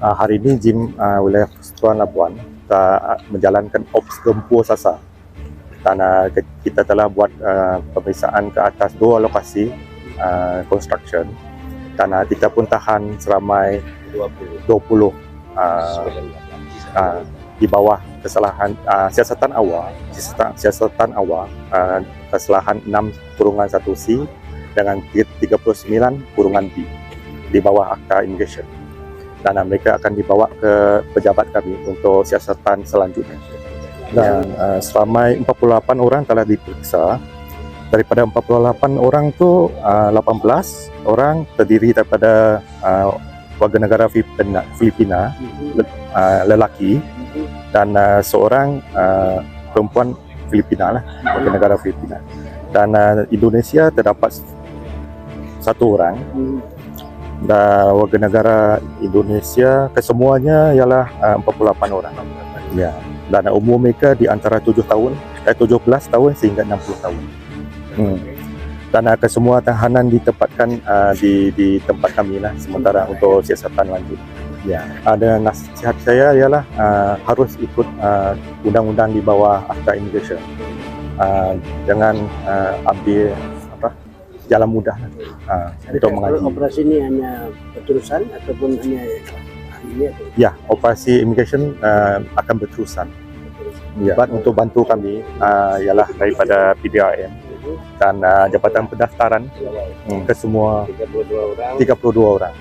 Uh, hari ini gym uh, wilayah Persekutuan Labuan kita menjalankan ops gempur sasa. Kerana kita telah buat uh, pemeriksaan ke atas dua lokasi uh, construction. Kerana kita pun tahan seramai 20, 20 uh, uh, di bawah kesalahan uh, siasatan awal siasatan, siasatan awal uh, kesalahan 6 kurungan 1 C dengan 39 kurungan B di bawah akta immigration. Dan uh, mereka akan dibawa ke pejabat kami untuk siasatan selanjutnya. Dan uh, seramai 48 orang telah diperiksa. Daripada 48 orang tu uh, 18 orang terdiri daripada uh, warga negara Filipina, Filipina uh, lelaki dan uh, seorang uh, perempuan Filipina lah warga negara Filipina. Dan uh, Indonesia terdapat satu orang. Dan warga negara Indonesia kesemuanya ialah uh, 48 orang. Ya. Dan umur mereka di antara 7 tahun eh, 17 tahun sehingga 60 tahun. Hmm. dan uh, kesemua tahanan ditempatkan uh, di di tempat kami lah sementara untuk siasatan lanjut Ya, ada nasihat saya ialah uh, harus ikut uh, undang-undang di bawah Akta Immigration. Uh, jangan uh, ambil apa jalan mudah uh, untuk mengaji. operasi ini hanya berterusan ataupun hanya ini atau Ya, operasi immigration uh, akan berterusan. Ya, untuk bantu kami uh, ialah daripada PDRM dan uh, Jabatan Pendaftaran ke semua 32 orang 32 orang.